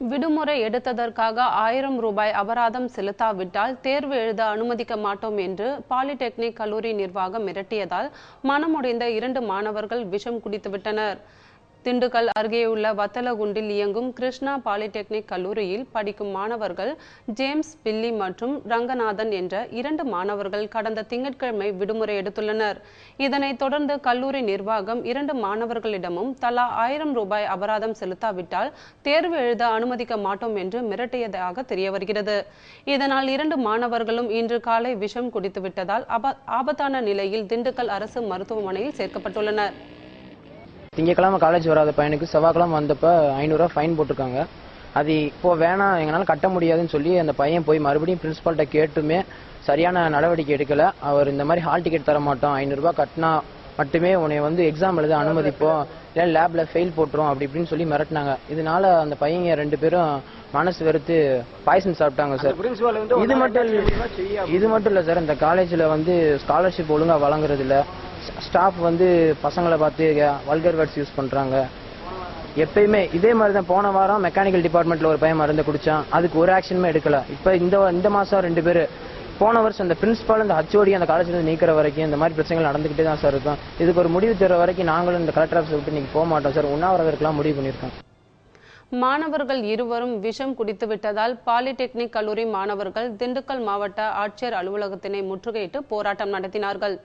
விடுமுறை எடுத்ததற்காக ஆயிரம் ரூபாய் அபராதம் செலுத்தாவிட்டால் தேர்வு எழுத அனுமதிக்க மாட்டோம் என்று பாலிடெக்னிக் கல்லூரி நிர்வாகம் மிரட்டியதால் மனமுடைந்த இரண்டு மாணவர்கள் விஷம் குடித்துவிட்டனர். திண்டுக்கல் அருகேயுள்ள வத்தலகுண்டில் இயங்கும் கிருஷ்ணா பாலிடெக்னிக் கல்லூரியில் படிக்கும் மாணவர்கள் ஜேம்ஸ் பில்லி மற்றும் ரங்கநாதன் என்ற இரண்டு மாணவர்கள் கடந்த திங்கட்கிழமை விடுமுறை எடுத்துள்ளனர். இதனைத் தொடர்ந்து கல்லூரி நிர்வாகம் இரண்டு மாணவர்களிடமும் தலா ஆயிரம் ரூபாய் அபராதம் செலுத்தாவிட்டால் தேர்வு எழுத அனுமதிக்க மாட்டோம் என்று மிரட்டியதாக தெரிய வருகிறது இதனால் இரண்டு மாணவர்களும் இன்று காலை விஷம் குடித்துவிட்டதால் ஆபத்தான நிலையில் திண்டுக்கல் அரசு மருத்துவமனையில் சேர்க்கப்பட்டுள்ளனர். திங்கக்கிழமை காலேஜ் வராத பையனுக்கு செவ்வாய்க்கிழமை வந்தப்ப ஐநூறுரூவா ஃபைன் போட்டிருக்காங்க. அது இப்போ வேணாம் எங்களால் கட்ட முடியாதுன்னு சொல்லி அந்த பையன் போய் மறுபடியும் பிரின்சிபால்கிட்ட கேட்டுமே சரியான நடவடிக்கை எடுக்கல. அவர் இந்த மாதிரி ஹால் டிக்கெட் தர மாட்டோம் ஐநூறுரூவா கட்டினா மட்டுமே உன்னை வந்து எக்ஸாம் எழுத அனுமதிப்போம் இல்லை லேப்ல ஃபெயில் போட்டுரும் அப்படி இப்படின்னு சொல்லி மிரட்டினாங்க. இதனால அந்த பையங்க ரெண்டு பேரும் மனசு வெறுத்து பாய்சன் சாப்பிட்டாங்க சார். இது மட்டும் இல்ல இது மட்டும் இல்ல சார் இந்த காலேஜ்ல வந்து ஸ்காலர்ஷிப் ஒழுங்கா வழங்குறது இல்ல ஸ்டாஃப் வந்து பசங்களை பார்த்து வல்கர் வேர்ட்ஸ் யூஸ் பண்ணுறாங்க எப்பயுமே இதே மாதிரி தான் போன வாரம் மெக்கானிக்கல் டிபார்ட்மெண்ட்டில் ஒரு பையன் மருந்து குடித்தான் அதுக்கு ஒரு ஆக்ஷனுமே எடுக்கல. இப்போ இந்த இந்த மாதம் ரெண்டு பேர் போன வருஷம் அந்த பிரின்சிபால் அந்த ஹச்ஓடி அந்த காலேஜில் இருந்து நீக்கிற வரைக்கும் இந்த மாதிரி பிரச்சனைகள் நடந்துகிட்டே தான் சார் இருக்கும். இதுக்கு ஒரு முடிவு தர வரைக்கும் நாங்களும் இந்த கலெக்டர் ஆஃபீஸ் விட்டு நீங்க போக மாட்டோம் சார். உண்ணாவிரதற்கெல்லாம் முடிவு பண்ணியிருக்கோம். மாணவர்கள் இருவரும் விஷம் குடித்துவிட்டதால் பாலிடெக்னிக் கல்லூரி மாணவர்கள் திண்டுக்கல் மாவட்ட ஆட்சியர் அலுவலகத்தினை முற்றுகையிட்டு போராட்டம் நடத்தினார்கள்.